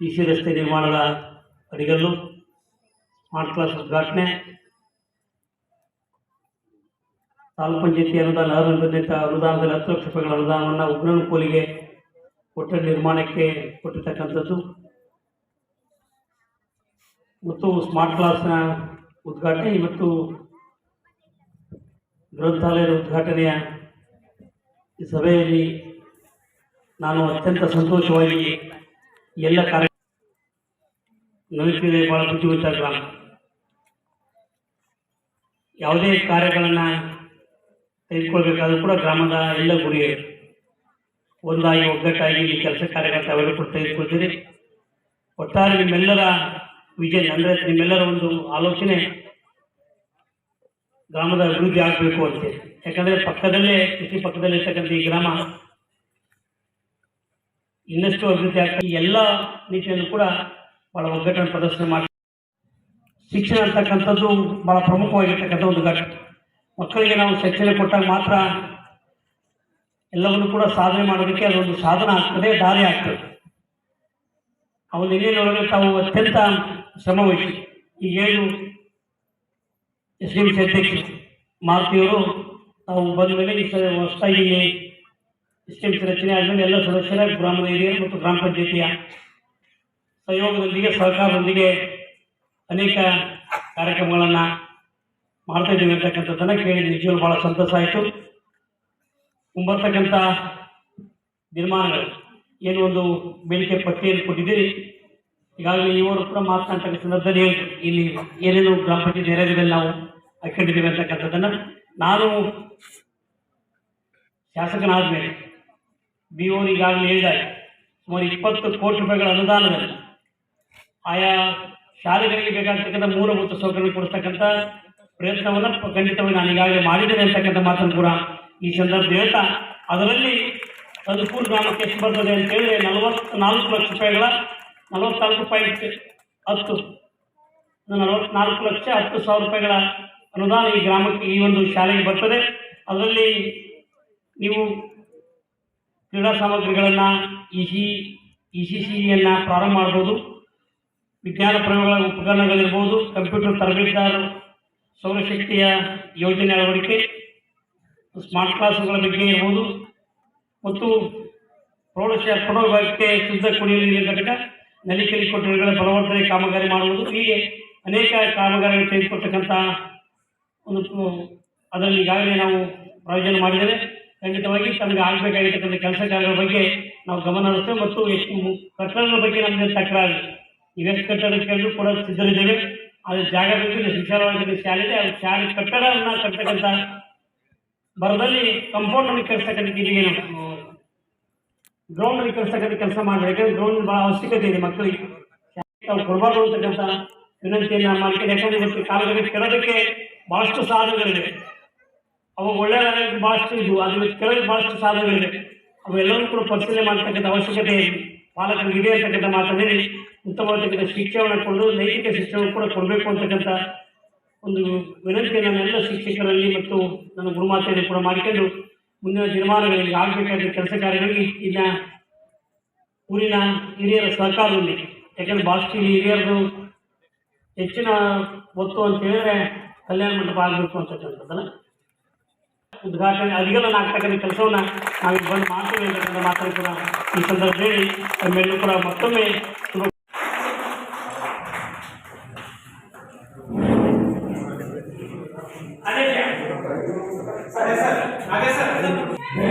C C ರಸ್ತೆ ನಿರ್ಮಾಣದ ಅಡಿಗಲ್ಲು ಸ್ಮಾರ್ಟ್ ಕ್ಲಾಸ್ ಉದ್ಘಾಟನೆ. ತಾಲೂಕು ಪಂಚಾಯತಿ ಅನುದಾನ, ಅನುದಾನಿತ ಅನುದಾನದಲ್ಲಿ ಹತ್ತು ಲಕ್ಷ ರೂಪಾಯಿಗಳ ಅನುದಾನವನ್ನು ಉಗ್ರನ ಕೋಲಿಗೆ ಕೊಠಡಿ ನಿರ್ಮಾಣಕ್ಕೆ ಕೊಟ್ಟಿರ್ತಕ್ಕಂಥದ್ದು. ಮತ್ತು ಸ್ಮಾರ್ಟ್ ಕ್ಲಾಸ್ನ ಉದ್ಘಾಟನೆ ಮತ್ತು ಗ್ರಂಥಾಲಯದ ಉದ್ಘಾಟನೆಯ ಈ ಸಭೆಯಲ್ಲಿ ನಾನು ಅತ್ಯಂತ ಸಂತೋಷವಾಗಿ ಎಲ್ಲ ಕಾರ್ಯ ನನಗೆ ಭಾಳ ಬುದ್ಧಿವಂತ ಗ್ರಾಮ ಯಾವುದೇ ಕಾರ್ಯಗಳನ್ನು ತೆಗೆದುಕೊಳ್ಬೇಕಾದ್ರೂ ಕೂಡ ಗ್ರಾಮದ ಎಲ್ಲ ಗುರಿ ಒಂದಾಗಿ ಒಗ್ಗಟ್ಟಾಗಿ ಈ ಕೆಲಸ ಕಾರ್ಯಗಳು ತಾವೆಲ್ಲ ಕೂಡ ತೆಗೆದುಕೊಳ್ತೀರಿ. ಒಟ್ಟಾರೆ ನಿಮ್ಮೆಲ್ಲರ ವಿಜನ್ ಅಂದರೆ ನಿಮ್ಮೆಲ್ಲರ ಒಂದು ಆಲೋಚನೆ ಗ್ರಾಮದ ಅಭಿವೃದ್ಧಿ ಆಗಬೇಕು ಅಂತೇಳಿ ಯಾಕಂದರೆ ಪಕ್ಕದಲ್ಲೇ ಕೃಷಿ ಪಕ್ಕದಲ್ಲೇ ಇರ್ತಕ್ಕಂಥ ಈ ಗ್ರಾಮ ಇನ್ನಷ್ಟು ಅಭಿವೃದ್ಧಿ ಆಗ್ತದೆ ಎಲ್ಲ ನಿಟ್ಟಿನಲ್ಲೂ ಕೂಡ ಭಾಳ ಒಗ್ಗಟ್ಟನ್ನು ಪ್ರದರ್ಶನ ಮಾಡಿ. ಶಿಕ್ಷಣ ಅಂತಕ್ಕಂಥದ್ದು ಭಾಳ ಪ್ರಮುಖವಾಗಿರ್ತಕ್ಕಂಥ ಒಂದು ಘಟ್ಟ. ಮಕ್ಕಳಿಗೆ ನಾವು ಶಿಕ್ಷಣ ಕೊಟ್ಟಾಗ ಮಾತ್ರ ಎಲ್ಲವನ್ನು ಕೂಡ ಸಾಧನೆ ಮಾಡೋದಕ್ಕೆ ಅದೊಂದು ಸಾಧನ ಆಗ್ತದೆ, ದಾರಿ ಆಗ್ತದೆ. ಅವನ ಹಿನ್ನೆಲೆಯೊಳಗೆ ತಾವು ಅತ್ಯಂತ ಶ್ರಮ ವಹಿಸಿ ಈಗ ಏನು ಎಸ್ ಎಂ ಸಿ ಅಧ್ಯಕ್ಷರು ಮಾರುತಿಯವರು ತಾವು ಬಂದ ಮೇಲೆ ಈ ಹೊಸದಾಗಿ ಎಸ್ ಡಿ ಎಂ ಸಿ ರಚನೆ ಆದಮೇಲೆ ಎಲ್ಲ ಸದಸ್ಯರ, ಗ್ರಾಮದ ಹಿರಿಯರು ಮತ್ತು ಗ್ರಾಮ ಪಂಚಾಯತಿಯ ಸಹಯೋಗದೊಂದಿಗೆ, ಸಹಕಾರದೊಂದಿಗೆ ಅನೇಕ ಕಾರ್ಯಕ್ರಮಗಳನ್ನು ಮಾಡ್ತಾ ಇದ್ದೀವಿ ಅಂತಕ್ಕಂಥದ್ದನ್ನು ಕೇಳಿ ನಿಜವಾಗ್ಲೂ ಭಾಳ ಸಂತೋಷ ಆಯಿತು. ಮುಂಬರ್ತಕ್ಕಂಥ ನಿರ್ಮಾಣಗಳು, ಏನು ಒಂದು ಬೇಡಿಕೆ, ಪಟ್ಟಿಯನ್ನು ಕೊಟ್ಟಿದ್ದೀರಿ. ಈಗಾಗಲೇ ಇವರು ಕೂಡ ಮಾತನಾಡ್ತಕ್ಕಂಥ ಸಂದರ್ಭದಲ್ಲಿ ಇಲ್ಲಿ ಏನೇನು ಗ್ರಾಮ ಪಂಚಾಯತ್ ಏರಿಯಾದಲ್ಲಿ ನಾವು ಹಾಕೊಂಡಿದ್ದೀವಿ ಅಂತಕ್ಕಂಥದ್ದನ್ನು. ನಾನು ಶಾಸಕನಾದ ಮೇಲೆ ಬಿ ಓರ್ ಈಗಾಗಲೇ ಹೇಳಿದಾಗ ಸುಮಾರು ಇಪ್ಪತ್ತು ಕೋಟಿ ರೂಪಾಯಿಗಳ ಅನುದಾನದಲ್ಲಿ ಆಯಾ ಶಾಲೆಗಳಿಗೆ ಬೇಕಾಗ್ತಕ್ಕಂಥ ಮೂಲಭೂತ ಸೌಕರ್ಯ ಕೊಡಿಸ್ತಕ್ಕಂಥ ಪ್ರಯತ್ನವನ್ನು ಖಂಡಿತವಾಗಿ ನಾನು ಈಗಾಗಲೇ ಮಾಡಿದ್ದೇನೆ ಅಂತಕ್ಕಂಥ ಮಾತನ್ನು ಕೂಡ ಈ ಸಂದರ್ಭದಲ್ಲಿ ಹೇಳ್ತಾ, ಅದರಲ್ಲಿ ಅನುಕೂಲ ಗ್ರಾಮಕ್ಕೆ ಎಷ್ಟು ಬರ್ತದೆ ಅಂತ ಹೇಳಿ ನಲವತ್ತು ನಾಲ್ಕು ಲಕ್ಷ ರೂಪಾಯಿಗಳ ನಲವತ್ನಾಲ್ಕು ಪಾಯಿಂಟ್ ಹತ್ತು ನಲವತ್ನಾಲ್ಕು ಲಕ್ಷ ಹತ್ತು ಸಾವಿರ ರೂಪಾಯಿಗಳ ಅನುದಾನ ಈ ಗ್ರಾಮಕ್ಕೆ ಈ ಒಂದು ಶಾಲೆಗೆ ಬರ್ತದೆ. ಅದರಲ್ಲಿ ನೀವು ಕ್ರೀಡಾ ಸಾಮಗ್ರಿಗಳನ್ನು, ಇ ಸಿ ಇ ಸಿ ಸಿಯನ್ನು ಪ್ರಾರಂಭ ಮಾಡ್ಬೋದು. ವಿಜ್ಞಾನ ಪ್ರಯೋಗಗಳ ಉಪಕರಣಗಳಿರ್ಬೋದು, ಕಂಪ್ಯೂಟರ್ ತರಬೇತಿದಾರರು ಸೌರಶಕ್ತಿಯ ಯೋಜನೆ ಅಳವಡಿಕೆ ಸ್ಮಾರ್ಟ್ ಕ್ಲಾಸ್ಗಳ ಬಗ್ಗೆ ಇರ್ಬೋದು. ಮತ್ತು ಪ್ರೌಢಶಾ ಪ್ರೌಢಕ್ಕೆ ಶುದ್ಧ ಕುಡಿಯುವ ನೀರಿನ ಘಟಕ, ನಲಿಕೆರಿ ಕೊಠಡಿಗಳ ಬಲವರ್ಧನೆ ಕಾಮಗಾರಿ ಮಾಡುವುದು. ಹೀಗೆ ಅನೇಕ ಕಾಮಗಾರಿಗಳು ತೆಗೆದುಕೊಳ್ತಕ್ಕಂಥ ಒಂದು, ಅದರಲ್ಲಿ ಈಗಾಗಲೇ ನಾವು ಪ್ರಯೋಜನ ಮಾಡಿದರೆ ಖಂಡಿತವಾಗಿ ತಮಗೆ ಆಗಬೇಕಾಗಿರ್ತಕ್ಕಂಥ ಕೆಲಸ ಕಾರ್ಯಗಳ ಬಗ್ಗೆ ನಾವು ಗಮನ ಹರಿಸ್ತೇವೆ ಮತ್ತು ಎಷ್ಟು ಪ್ರಕರಣಗಳ ಬಗ್ಗೆ ನಮಗೆ ತಕರಾರು. ಇವೆಷ್ಟು ಕಟ್ಟಡ ಕೇಳಿದ್ರು ಕೂಡ ಸಿದ್ಧರಿದ್ದೇವೆ. ಅದು ಜಾಗ ಬೇಕು ಶಿಕ್ಷಣವಾಗಿ ಶಾಲೆ ಇದೆ. ಅದು ಶಾಲೆ ಕಟ್ಟಡವನ್ನು ಕಟ್ಟತಕ್ಕಂಥ ಬರದಲ್ಲಿ ಕಂಪೌಂಡನ್ನು ಕಳಿಸ್ತಕ್ಕಂಥ ಇಲ್ಲಿಗೆ ಗ್ರೌಂಡಲ್ಲಿ ಕಳಿಸ್ತಕ್ಕಂಥ ಕೆಲಸ ಮಾಡಬೇಕು. ಗ್ರೌಂಡ್ ಭಾಳ ಅವಶ್ಯಕತೆ ಇದೆ ಮಕ್ಕಳಿಗೆ. ತಾವು ಕೊಡಬಾರ್ದು ಅಂತಕ್ಕಂಥ ವಿನಂತಿಯನ್ನು ಮಾಡ್ತೀನಿ ಯಾಕಂದ್ರೆ ಇವತ್ತು ಕಾಲದಲ್ಲಿ ಕೆಳದಕ್ಕೆ ಬಹಳಷ್ಟು ಸಾಧನಗಳಿವೆ. ಅವು ಒಳ್ಳೆಯ ಭಾಳಷ್ಟು ಇದು. ಅದ್ರ ಕೆಳಗೆ ಭಾಳಷ್ಟು ಸಾಧನಗಳಿವೆ. ಅವೆಲ್ಲರೂ ಕೂಡ ಪರಿಶೀಲನೆ ಮಾಡ್ತಕ್ಕಂಥ ಅವಶ್ಯಕತೆ ಪಾಲಕರಿಗೆ ಇದೆ ಅಂತಕ್ಕಂಥ ಮಾತನ್ನು ಹೇಳಿ ಉತ್ತಮವಾದಕ್ಕಂಥ ಶಿಕ್ಷಣವನ್ನು ಕೊಡಲು ನೈತಿಕ ಶಿಕ್ಷಣ ಕೂಡ ಕೊಡಬೇಕು ಅಂತಕ್ಕಂಥ ಒಂದು ವಿನಂತಿಯನ್ನು ಎಲ್ಲ ಶಿಕ್ಷಕರಲ್ಲಿ ಮತ್ತು ನನ್ನ ಗುರುಮಾತೆಯನ್ನು ಕೂಡ ಮಾಡಿಕೊಂಡು ಮುಂದಿನ ದಿನಮಾನಗಳಲ್ಲಿ ಆಗಬೇಕಾದ ಕೆಲಸ ಕಾರ್ಯಗಳಿಗೆ ಇನ್ನು ಊರಿನ ಹಿರಿಯರ ಸಹಕಾರದೊಂದಿಗೆ ಯಾಕಂದ್ರೆ ಇಲ್ಲಿ ಹಿರಿಯರದು ಹೆಚ್ಚಿನ ಒತ್ತು ಅಂತ ಹೇಳಿದ್ರೆ ಕಲ್ಯಾಣ ಮಂಟಪ ಆಗಬೇಕು ಅಂತಕ್ಕಂಥದ್ದಲ್ಲ. ಉದ್ಘಾಟನೆ ಅಧಿಗಮನ ಆಗ್ತಕ್ಕಂಥ ಕೆಲಸವನ್ನು ನಾವು ಬಂದು ಮಾಡ್ತೀವಿ ಅಂತಕ್ಕಂಥ ಮಾತನ್ನು ಕೂಡ ಈ ಸಂದರ್ಭದಲ್ಲಿ ತಮ್ಮೆಲ್ಲರೂ ಕೂಡ ಮತ್ತೊಮ್ಮೆ ಅದೇ, ಸರ್. ಅದೇ, ಸರ್.